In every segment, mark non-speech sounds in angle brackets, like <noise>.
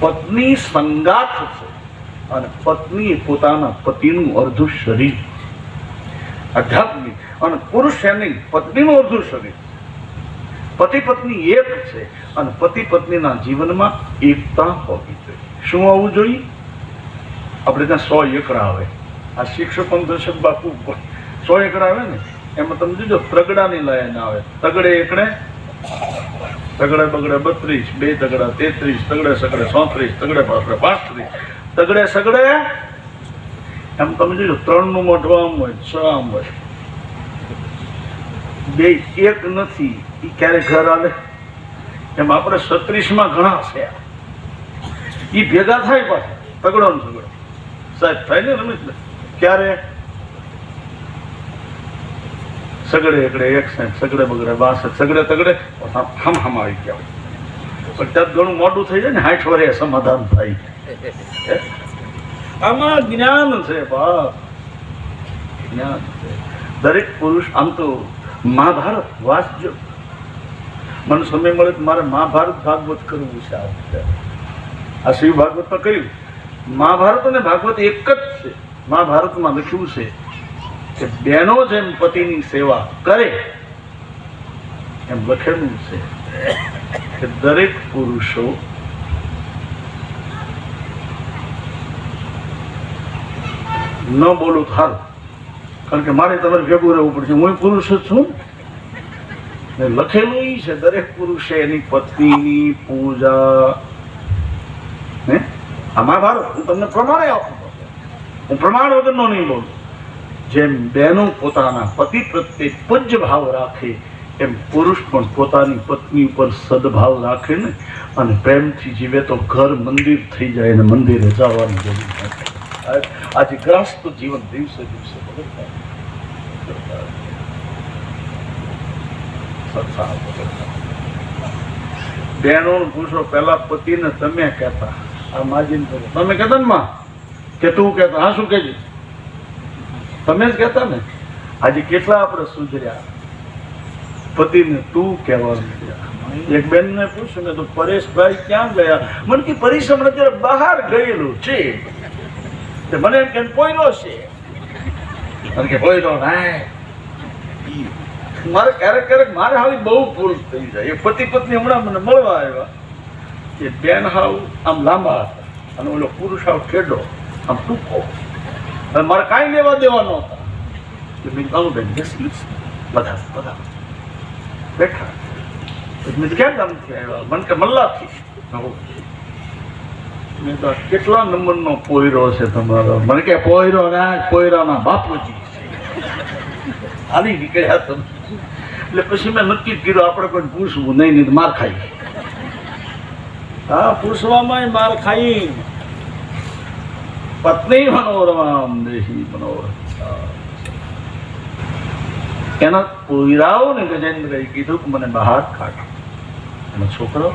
પત્ની સંગાથ છે અને પત્ની પોતાના પતિનું અર્ધું શરીર. આધ્યાત્મિક અને પુરુષ એની પત્નીનું અર્ધું શરીર. પતિ પત્ની એક છે અને પતિ પત્નીના જીવનમાં એકતા હોવી જોઈએ. શું હોવું જોઈએ? આપણે ત્યાં સો એકડા આવે. આ શિક્ષક દર્શક બાપુ સો એકડા આવે ને? એમાં તમે જોજો, તગડાની લાઈન આવે. તગડે એકડે તગડે બગડે બત્રીસ, બે તગડા તેત્રીસ, તગડે સગડે સોત્રીસ તગડે પાસડે પાંત્રીસ, તગડે સગડે, એમ તમે જોજો ત્રણનું મોઢું આમ હોય, છ આમ હોય. બે એક નથી એ ક્યારે ઘર આવે? એમ આપણે છત્રીસમાં ઘણા છે. એ ભેગા થાય પાછા, તગડો ને સગડો સાહેબ, થાય ને રમેશભાઈ ક્યારે? સગડે એકડે એક સાઈડ સગડે બગડે બાસઠ સગડે તગડે હમ હમ આવી ગયા પણ ત્યાં ઘણું મોડું થઈ જાય ને, હાઠ વરે સમાધાન થાય. આમાં જ્ઞાન છે, બાપ. જ્ઞાન છે. દરેક પુરુષ, આમ તો મહાભારત વાંચજો. મને સમય મળે તો મારે મહાભારત ભાગવત કરવું છે આ શિવ ભાગવતમાં કહ્યું મહાભારત અને ભાગવત એક જ છે. મહાભારતમાં લખ્યું છે કે બહેનો જેમ પતિની સેવા કરે, એમ લખેલું છે કે દરેક પુરુષો ન બોલું તો કારણ કે મારે તમારે ભેગું રહેવું પડશે. હું પુરુષ જ છું. ને લખેલું છે, દરેક પુરુષે એની પત્નીની પૂજા. હે? આ મહાભારત હું તમને પ્રમાણે આપું. હું પ્રમાણ વગરનો નહીં બોલું. જેમ બહેનો પોતાના પતિ પ્રત્યે પૂજ્ય ભાવ રાખે, એમ પુરુષ પણ પોતાની પત્ની ઉપર સદભાવ રાખે ને, અને પ્રેમથી જીવે તો ઘર મંદિર થઈ જાય અને મંદિરે જવાની જરૂર આજે ગ્રસ્ત જીવન દિવસે દિવસે બહેનો પૂછો પેલા પતિને તમે કહેતા, આ માજીને તમે કહેતા ને માં, કે તું કહેતા, હા શું કહેજે? તમે જ કહેતા ને, આજે કેટલા આપણે સુધર્યા? પતિને તું કહેવાનું. એક બેન ને પૂછ્યું ને તો પરેશભાઈ ક્યાં ગયા? મને કે પરેશ અત્યારે બહાર ગયેલું છે. તે મને એમ કે પોયરો છે. કોઈ કે પોયરો ના મારે ક્યારેક ક્યારેક મારે હાલી બહુ ભૂલ થઈ જાય. એ પતિ પત્ની હમણાં મને મળવા આવ્યા. એ બેન હાવ આમ લાંબા હતા. અને ઓલો પુરુષ હાવ ઠેડો, આમ ટૂંકો. મારે કાંઈ લેવા દેવાનો નહોતા એટલે મેં જસ બધા બધા બેઠા. મેં કીધું, ક્યાં ગામથી આવ્યા મને કે મલ્લાથી. તો કેટલા નંબરનો પોયરો છે તમારો? મને કે પોયરો ના પોયરાના બાપુજી હાલી નીકળ્યા તમે. એટલે પછી મેં નક્કી કર્યું આપણે કોઈ પૂછવું નહીં નહીં તો માર ખાઈ. હા પૂછવામાં માર ખાઈ. પત્ની મનોરમામ દેહી મનોરમ એના પોયરાઓ ને ગજેન્દ્રએ કીધું કે મને બહાર કાઢો એનો છોકરો.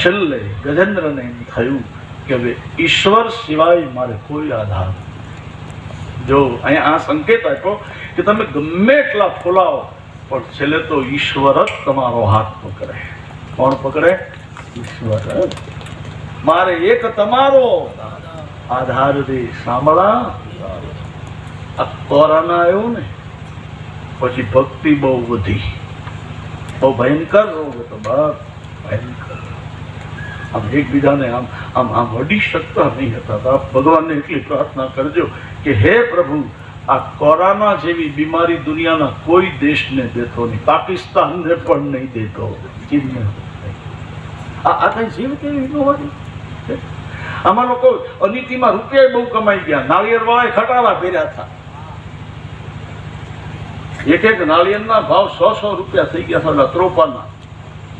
છેલ્લે ગજેન્દ્રને એમ થયું કે હવે ઈશ્વર સિવાય મારે કોઈ આધાર. જો અહીંયા આ સંકેત આપ્યો કે તમે ગમે એટલા ફોલાવો, પણ છેલ્લે તો ઈશ્વર જ તમારો હાથ પકડે કોણ પકડે ઈશ્વર જ. મારે એક તમારો આધાર રે સાંભળા. આ કોરોના આવ્યો ને, પછી ભક્તિ બહુ વધી. બહુ ભયંકર રોગ હતો બાપ ભયંકર. આમ એકબીજાને આમ આમ આમ અડી શકતા નહીં હતા. આપ ભગવાનને એટલી પ્રાર્થના કરજો કે હે પ્રભુ, આ કોરોના જેવી બીમારી દુનિયાના કોઈ દેશને દેતો નહીં, પાકિસ્તાનને પણ નહીં દેતો. ચીનને આ આ કઈ જીવ કેવી બીમારી? આમાં લોકો અનિતિમાં રૂપિયા બહુ કમાઈ ગયા. નાળિયેર વાળા ખટાવા ભર્યા હતા. એક એક નાળિયેરના ભાવ સો સો રૂપિયા થઈ ગયા હતા ત્રોપાના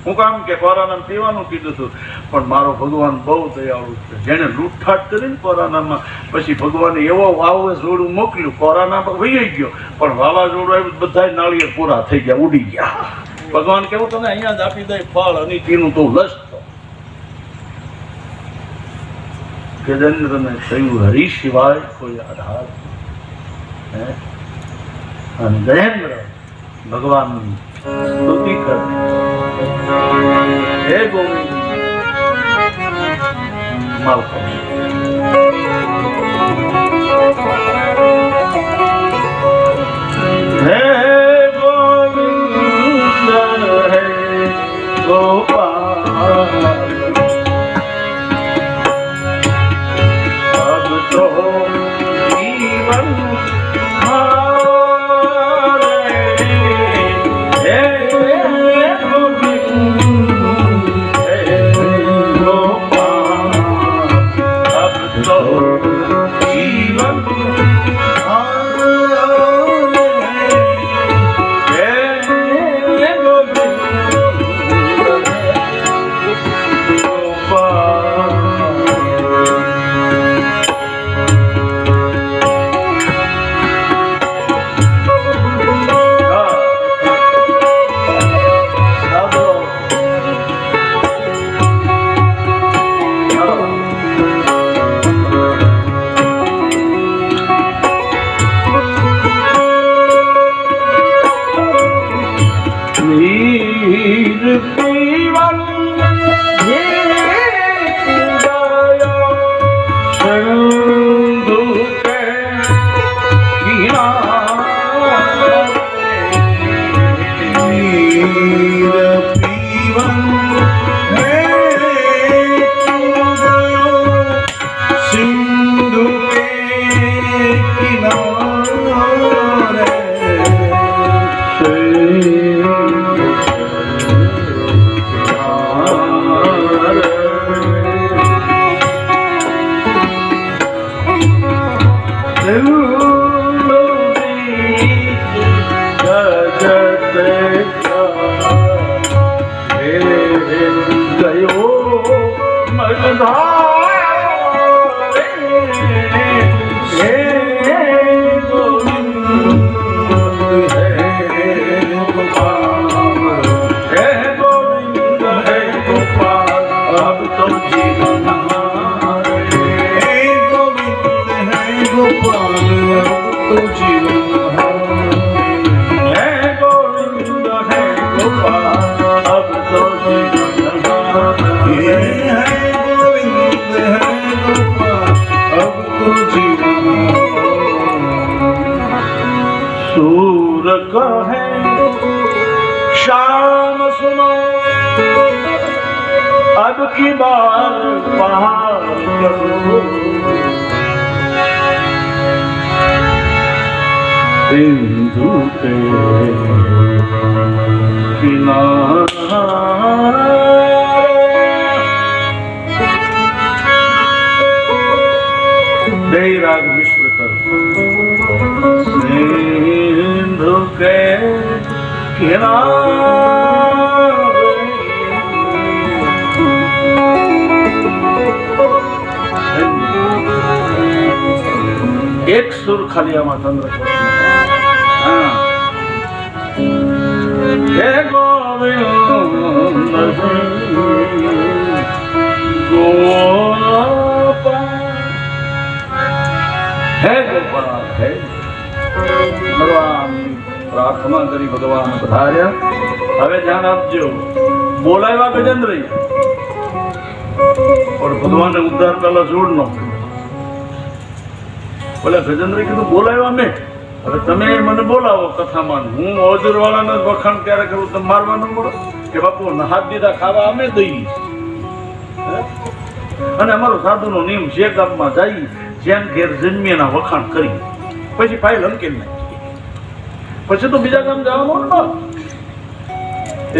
હું કામ કે કોરાનામ પીવાનું કીધું હતું, પણ મારો ભગવાન બહુ દયાળુ છે. જેને લૂંટફાટ કરીને કોરાનામાં, પછી ભગવાને એવો વાવાઝોડું મોકલ્યું. કોરોનામાં વહી ગયો, પણ વાવાઝોડું આવ્યું બધા નાળિયેર પૂરા થઈ ગયા, ઉડી ગયા. ભગવાન કેવું તને અહીંયા જ આપી દે ફળ, અનિતિનું તો લસ ગજેન્દ્રને થયું હરિ સિવાય કોઈ આધાર હે અને ગજેન્દ્ર ભગવાનની સ્તુતિ કરે હે ગોવિંદ માલકો સુર ખાલી આમાં ભગવાન પ્રાર્થના કરી ભગવાન પધાર્યા હવે ધ્યાન આપજો બોલાવ્યા ગજેન્દ્ર પણ ભગવાને ઉદ્ધાર પેલા જોડ નો બોલે ગજેન્દ્ર કીધું બોલાવ્યા મેં હવે તમે મને બોલાવો કથામાં. હું ઓજરવાળાને વખાણ ક્યારે કરું? તમે મારવા ન મળો. કે બાપુ હાથ દીધા, ખાવા અમે દઈએ અને અમારો સાધુનો નિયમ જે ગામમાં જાય જેમ ઘેર જન્મીના વખાણ કરી. પછી ફાઇલ અંકેલ નાખી. પછી તો બીજા ગામ જવાનું ને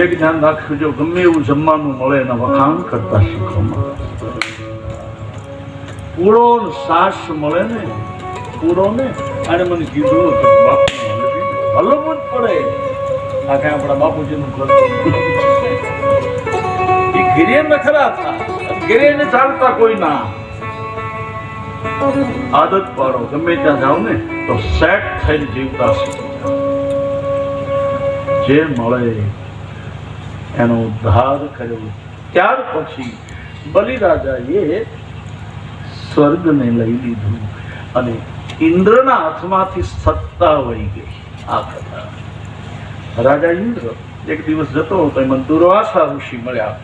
એક ધ્યાન રાખજો જો ગમે એવું જમવાનું મળે એના વખાણ કરતા શીખવામાં પૂરો સાસ મળે ને પૂળો ને અને મને કીધું તો બાપુ હલવું જ પડે. આ કઈ આપણા બાપુજીનું ઘર એ ઘેરે નખરા હતા. ઘેરે ને ચાલતા કોઈ ના આદત પાડો. ગમે ત્યાં જાઓ ને તો સેટ થઈને જીવતા જે મળે એનો ઉદ્ધાર કર્યો. ત્યાર પછી બલિરાજાએ સ્વર્ગને લઈ લીધું અને ઇન્દ્રના હાથમાંથી સત્તા વહી ગઈ. આ કથા. રાજા ઇન્દ્ર એક દિવસ જતો હતો એમાં દુર્વાસા ઋષિ મળ્યા.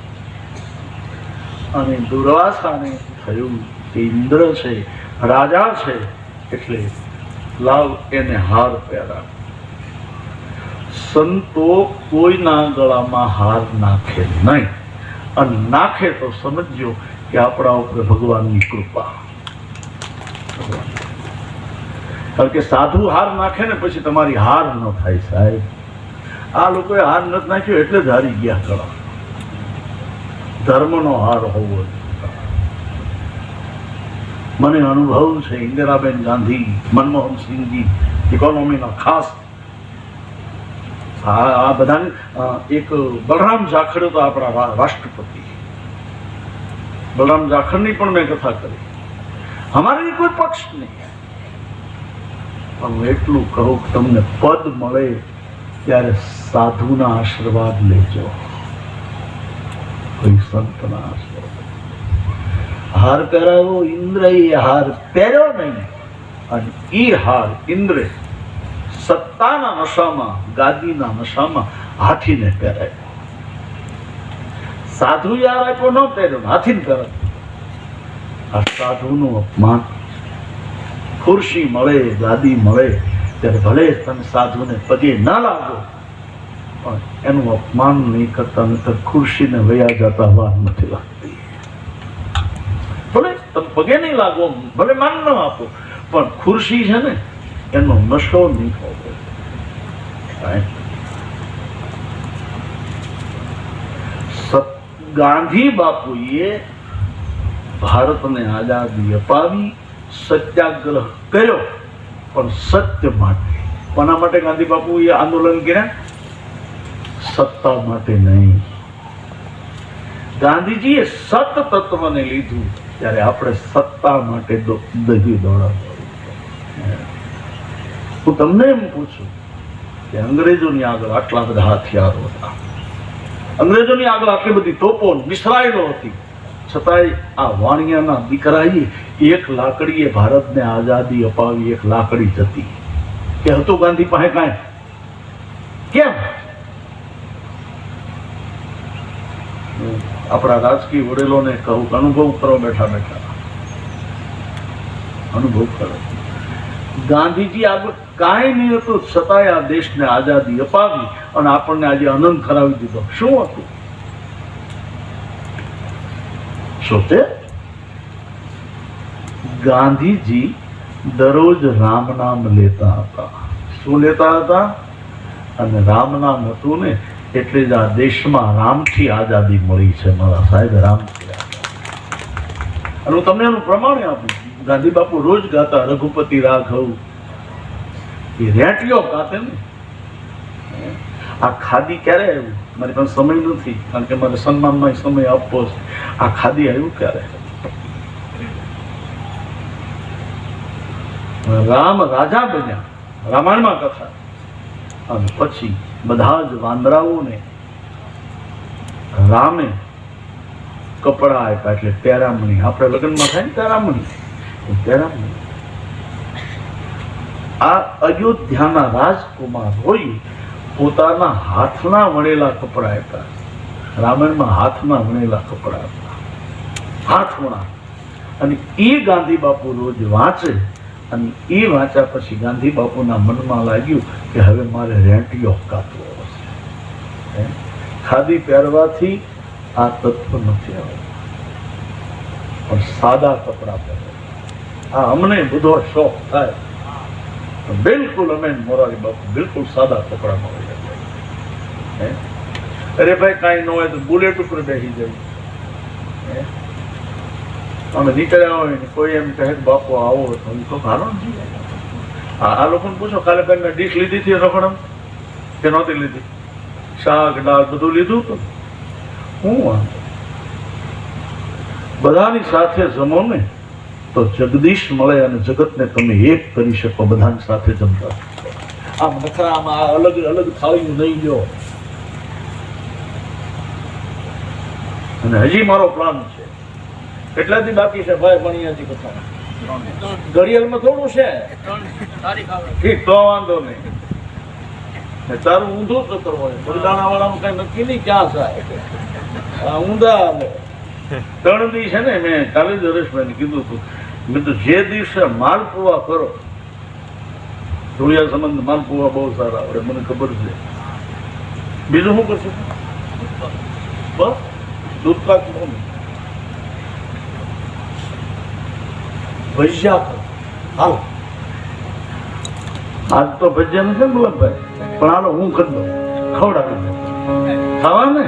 અને દુર્વાસાને થયું કે ઇન્દ્ર છે, રાજા છે, એટલે લાવ એને હાર પહેરા. સંતો કોઈના ગળામાં હાર નાખે નહીં. અને નાખે તો સમજ્યો કે આપણા ઉપર ભગવાનની કૃપા. કારણ કે સાધુ હાર નાખે ને પછી તમારી હાર ન થાય સાહેબ. આ લોકોએ હાર નથી નાખ્યો એટલે જ હારી ગયા કળા ધર્મનો હાર હોવો મને અનુભવ છે ઇન્દિરાબેન ગાંધી, મનમોહન સિંહજી ઇકોનોમીના ખાસ. આ આ બધા એક બલરામ જાખડ તો આપણા રાષ્ટ્રપતિ. બલરામ જાખડની પણ મેં કથા કરી. અમારે કોઈ પક્ષ નહીં. હું એટલું કહું કે તમને પદ મળે ત્યારે સાધુના આશીર્વાદ લેજો. કોઈ સંતના આશીર્વાદ. હાર પહેરાવો, ઇન્દ્ર એ હાર પહેર્યો નહીં. અને એ હાર ઇન્દ્રે સત્તાના નશામાં, ગાદીના નશામાં હાથીને પહેરાયો. સાધુ યાર આપ્યો ન પહેર્યો, હાથીને પહેરાયો. આ સાધુનું અપમાન ખુરશી મળે, ગાદી મળે ત્યારે ભલે તમે સાધુને પગે ના લાગો. પણ એનું અપમાન નહીં કરતા, નહીતર ખુરશીને વયા જતા વાર નથી લાગતી. ભલે તમે પગે નહીં લાગો, ભલે માન ન આપો, પણ ખુરશી છે ને, એનો નશો નહીં હોવો. ગાંધી બાપુએ ભારતને આઝાદી અપાવી સત્યાગ્રહ કર્યો. પણ સત્ય માટે. કોના માટે ગાંધી એ આંદોલન કર્યા? સત્તા માટે નહીં. ગાંધીજીએ સત તત્વને લીધું ત્યારે આપણે સત્તા માટે દહી દોડાવવું હું તમને એમ પૂછું કે અંગ્રેજોની આગળ આટલા બધા હથિયારો હતા. અંગ્રેજોની આગળ આટલી બધી તોપો મિસરાયેલો હતી. છતાંય આ વાણિયાના દીકરાએ એક લાકડીએ ભારતને આઝાદી અપાવી, એક લાકડી જતી. કે હતું ગાંધી પાસે કાંઈ? કેમ? આપણા રાજકીય વડીલોને કહું કે અનુભવ કરો બેઠા બેઠા. અનુભવ કરો. ગાંધીજી આગળ કાંઈ નહીં હતું, છતાંય આ દેશને આઝાદી અપાવી અને આપણને આજે આનંદ કરાવી દીધો. શું હતું? શું તે ગાંધીજી દરરોજ રામ નામ લેતા હતા શું લેતા હતા અને રામ નામ હતું ને, એટલે જ આ દેશમાં રામથી આઝાદી મળી છે. મારા સાહેબ, રામથી આઝાદી. અને હું તમને એનું પ્રમાણે આપું. ગાંધી બાપુ રોજ ગાતા, રઘુપતિ રાઘવ. એ રેટિયો ગાતે ને. આ ખાદી ક્યારે આવ્યું? મારી પાસે સમય નથી, કારણ કે મારે સન્માનમાં સમય આપવો છે. આ ખાદી આવ્યું ક્યારે? રામ રાજા બન્યા, રામાયણમાં કથા. અને પછી બધા જ વાંદરાઓને રામે કપડા આપ્યા, એટલે પેરામણી. આપણે લગ્નમાં થાય ને પેરામણી? પેરામણી. આ અયોધ્યાના રાજકુમાર હોય પોતાના હાથના વણેલા કપડા હતા રામાયણમાં હાથના વણેલા કપડા હતા હાથ અને એ ગાંધી બાપુ રોજ વાંચે. અને એ વાંચ્યા પછી ગાંધી બાપુના મનમાં લાગ્યું કે હવે મારે રેંટિયો કાપવો હશે. ખાદી પહેરવાથી આ તત્વ નથી આવતું. પણ સાદા કપડા પહેરે આ અમને બધો શોખ થાય. બિલકુલ અમે મોરારી બાપુ બિલકુલ સાદા કપડામાં હોય અરે ભાઈ, કાંઈ ન હોય તો બુલેટ ઉપર બેસી જાય. અમે નીકળ્યા હોય ને કોઈ એમ કહે બાપુ આવો તો હું તો હાલો ને. આ લોકોને પૂછો, કાલે બેન ડીશ લીધી હતી રખડમ? કે નહોતી લીધી? શાક, દાળ બધું લીધું તો હું વાંધો બધાની સાથે જમો ને. તો જગદીશ મળે અને જગતને તમે એક કરી શકો, બધાની સાથે જમતા. આમ નખરામાં અલગ અલગ થાળીનું નહીં લ્યો. અને હજી મારો પ્લાન છે. કેટલાથી બાકી છે ભાઈ ભણિયાજી કથા ઘડિયાળમાં થોડું છે. તો વાંધો નહીં. તારું ઊંધો તો કરવો બગદાણા વાળાનું કઈ નક્કી નહીં ક્યાં થાય ઊંધા ત્રણ દી છે ને, મેં કાલે જ હરેશભાઈ કીધું હતું. મેં જે દિવસે માલપુવા કરો ધોળિયા સંબંધ માલપુવા બહુ સારા આવડે, મને ખબર છે. બીજું શું કરશું? બસ, દૂધપાક ભજીયા કરો. હાલ. આજ તો ભજીયા નથી ગુલાબભાઈ પણ હાલો હું કરી દઉં. ખવડાવી ખાવા ને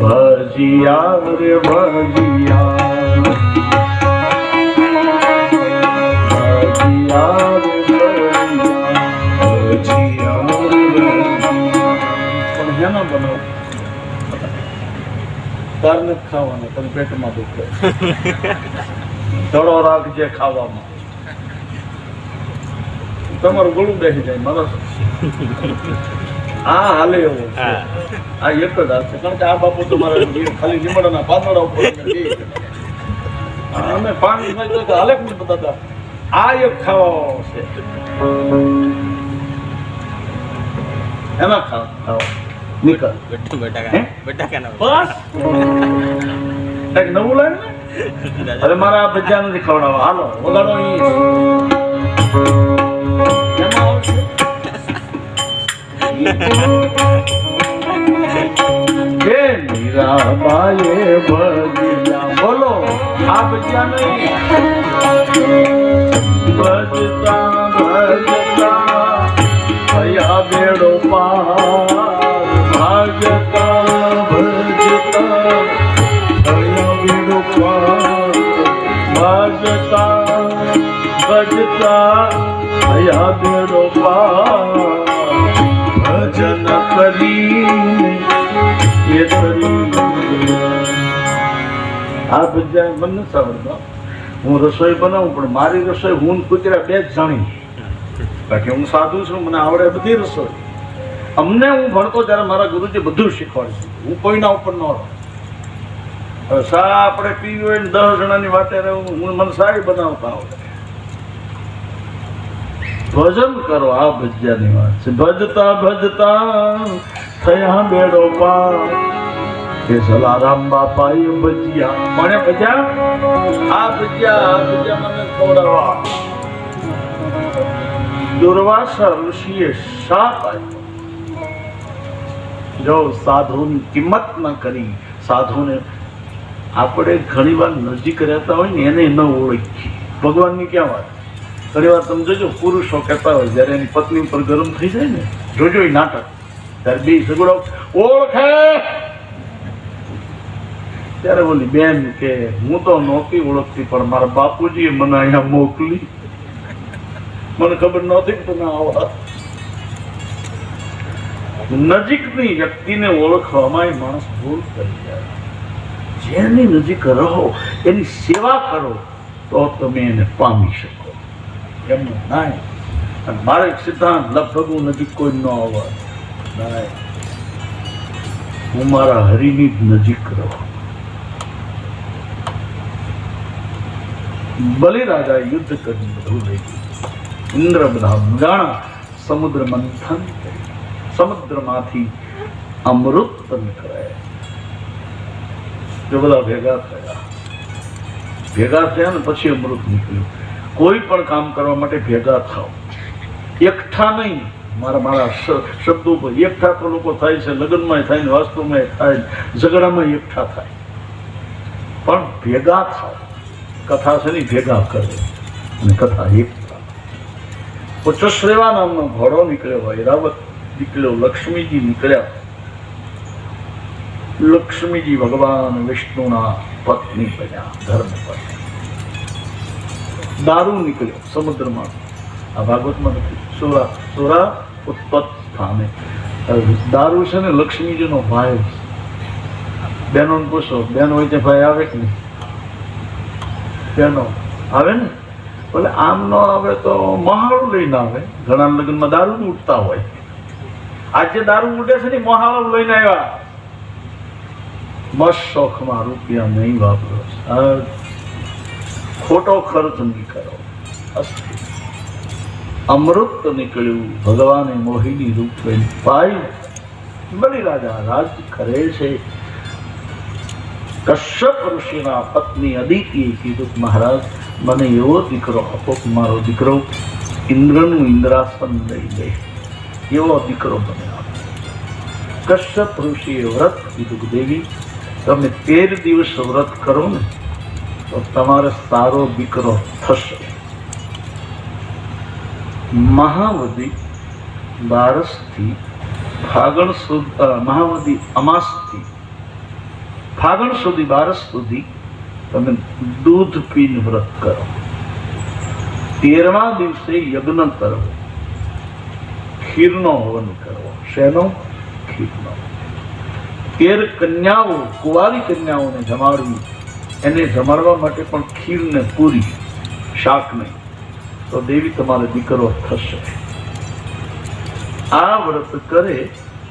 ભજીયા રે ભજીયા. હેના બનાવો. તાર નથી ખાવાના પણ પેટમાં દુખે. દડો રાખજે ખાવામાં. તમારું ગળું બેસી જાય મારા આ હાલે એવું આ એક જ છે. કારણ કે આ બાપુ તો મારા ખાલી લીમડાના પાંદડા ઉપર <laughs> અમે પાણી હાલે જ નહીં આ એક ખાવા છે એમાં ખાવ ખાવ નીકળ? બટાકા બટાકાના બસ. કંઈક નવું લાગે અરે મારા ભજીયા નથી ખવડાવવા. હાલો વગાડો એમાં આવશે? ભજીયા. બોલો આ ભજીયા નહીં. ભજતા ભજતા ભયા બેડો પાર ભાજતા ભજતા ભયા બેડો પાર ભાજતા ભજતા ભયા બેડો પાર ભજન કરી એ કરી આ બધા મને આવડતા હું રસોઈ બનાવું, પણ મારી રસોઈ હું કુતરા બે જ જાણી બાકી હું સાધુ છું, મને આવડે બધી રસોઈ. અમને હું ભણતો ત્યારે મારા ગુરુજી બધું શીખવાડે હું કોઈના ઉપર ન રહું. સા આપણે પીવી હોય દસ જણાની વાતે રહું હું મને સારી બનાવતા આવડે. ભજન કરો આ ભજ્યાની વાત છે. ભજતા ભજતા થયા બેડો પાર. કે સલારામ બાપાએ ભજીયા. કોને ભજ્યા? આ ભજીયા આ ભજીયા મને ખવડાવવા. દુર્વાસા ઋષિએ શાપ આપ્યો. જો સાધુની કિંમત ન કરી સાધુને આપણે ઘણી વાર નજીક રહેતા હોય ને એને ન ઓળખી ભગવાનની ક્યાં વાત? ઘણી વાર તમે જોજો પુરુષો કહેતા હોય જ્યારે એની પત્ની ઉપર ગરમ થઈ જાય ને જોજો એ નાટક. ત્યારે બે સગડો ઓળખે! ત્યારે બોલી બેન કે હું તો નહોતી ઓળખતી, પણ મારા બાપુજીએ મને અહીંયા મોકલી. મને ખબર નહોતી તમે આવા. નજીકની વ્યક્તિને ઓળખવામાં માણસ ભૂલ કરી જાય. જેની નજીક રહો, એની સેવા કરો, તો તમે એને પામી શકો. એમનું નાય અને મારે સિદ્ધાંત, લગભગ હું નજીક કોઈ ન આવવા નાય હું મારા હરિની જ નજીક રહું. બલિરાજા યુદ્ધ કરી બધું લઈ ગયું ઇન્દ્ર બધા ગાણા સમુદ્ર મંથન કર્યું. સમુદ્રમાંથી અમૃત નીકળે જો બધા ભેગા થયા ભેગા થયા ને પછી અમૃત નીકળ્યું. કોઈ પણ કામ કરવા માટે ભેગા થાવ એકઠા નહીં. મારા મારા શ- શબ્દો પર એકઠા તો લોકો થાય છે, લગ્નમાં થાય ને વાસ્તવમાં થાય ઝઘડામાં એકઠા થાય. પણ ભેગા થાવ કથા છે ને ભેગા કરે. અને કથા એક ઉચ્ચશ્રેવા નામનો ઘોડો નીકળ્યો ઐરાવત નીકળ્યો, લક્ષ્મીજી નીકળ્યા. લક્ષ્મીજી ભગવાન વિષ્ણુના પત્ની બન્યા ધર્મ પત્ની દારૂ નીકળ્યો સમુદ્રમાં. આ ભાગવતમાં નથી સુરા સુરા ઉત્પત સ્થાને દારૂ છે ને લક્ષ્મીજીનો ભાઈ બેનો પૂછો, બેન હોય તે ભાઈ આવે કે નહીં? બહેનો આવે ને? એટલે આમ ન આવે તો મહાળું લઈને આવે. ઘણા લગ્નમાં દારૂ ઉઠતા હોય. આજે દારૂ ઉઠે છે ને મહાળું લઈને આવ્યા. મસ્ત શોખમાં રૂપિયા નહીં વાપરો. ખોટો ખર્ચ નહીં કરો. અમૃત નીકળ્યું, ભગવાને મોહિની રૂપ પાય પાઈ. બલિરાજા રાજ કરે છે. કશ્યપ ઋષિના પત્ની અદિતિએ કીધું મહારાજ, મને એવો દીકરો આપો કે મારો દીકરો ઇન્દ્રનું ઇન્દ્રાસન લઈ દે એવો દીકરો મને આપો. કશ્યપ ઋષિએ વ્રત કીધું દેવી, તમે તેર દિવસ વ્રત કરો ને, તો તમારે સારો દીકરો થશે. મહાવદી બારસથી ફાગણ સુદ મહાવદી અમાસથી ફાગણ સુધી, બારસ સુધી તમે દૂધ પીને વ્રત કરો. તેરમા દિવસે યજ્ઞ કરો. ખીરનો હવન કરવો શેનો? ખીરનો. તેર કન્યાઓ, કુવારી કન્યાઓને જમાડવી. એને જમાડવા માટે પણ ખીરને પૂરી, શાક નહીં. તો દેવી તમારો દીકરો થશે. આ વ્રત કરે,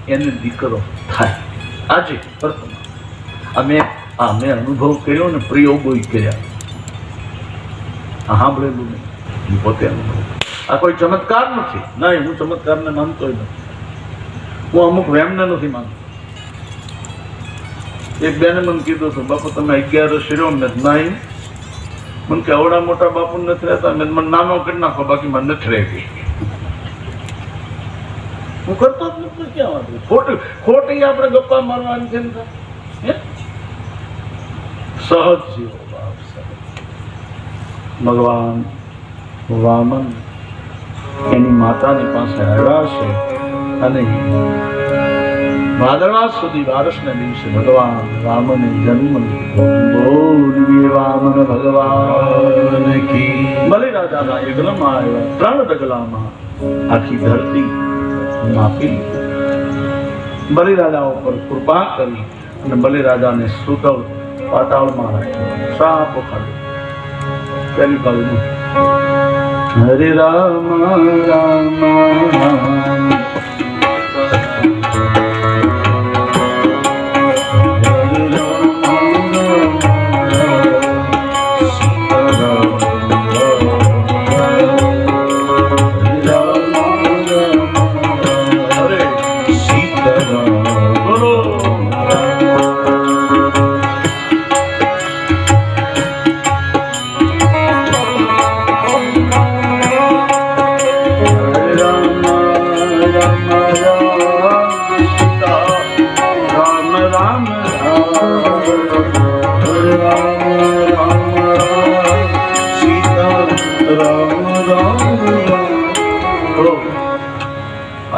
એને દીકરો થાય. આજે વર્તમાન અમે આ મેં અનુભવ કર્યો ને પ્રયોગો કર્યા. સાંભળેલું નહીં પોતે અનુભવ આ કોઈ ચમત્કાર નથી. ના હું ચમત્કારને માનતો નથી. હું અમુક વેમને નથી માનતો. એક બેને મને કીધું હતું, બાપુ, તમે અગિયાર શિરો મેં નહીં મને કે અવડા મોટા બાપુ નથી રહેતા. મેં મને નાનો કરી નાખો, બાકી મને નથી રહેતી. હું કરતો જ નથી, ક્યાં વાંધો? ખોટી ખોટી આપણે ગપ્પા મારવાની છે ને? સહજ જીવો બાપ ભગવાન વામન એની માતાની પાસે આવ્યા છે અને ભાદરવા સુધી બારસના દિવસે ભગવાન રામને જન્મ બોલીએ વામન ભગવાન કી. રાજાના યજ્ઞમાં આવ્યા ત્રણ ડગલામાં આખી ધરતી માપી બલિ ઉપર કૃપા કરી અને બલિ રાજાને સુતળ પાતાળમાં રાખ્યો સાપ ખાધું તેની બાજુ હરે રામ રામ.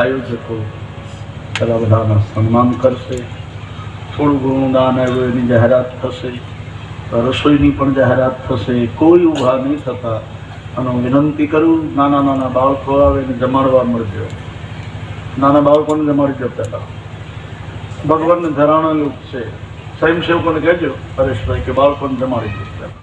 આયોજકો પેલા બધાના સન્માન કરશે. થોડું ઘણું દાન આવ્યું, એની જાહેરાત થશે. રસોઈની પણ જાહેરાત થશે. કોઈ ઊભા નહીં થતા. અને હું વિનંતી કરું, નાના નાના બાળકો આવે એને જમાડવા મળજો. નાના બાળકોને જમાડી પહેલાં. ભગવાનને ધરાણેલું જ છે. સ્વયંસેવકોને કહેજો, હરેશભાઈ, કે બાળકોને જમાડી દો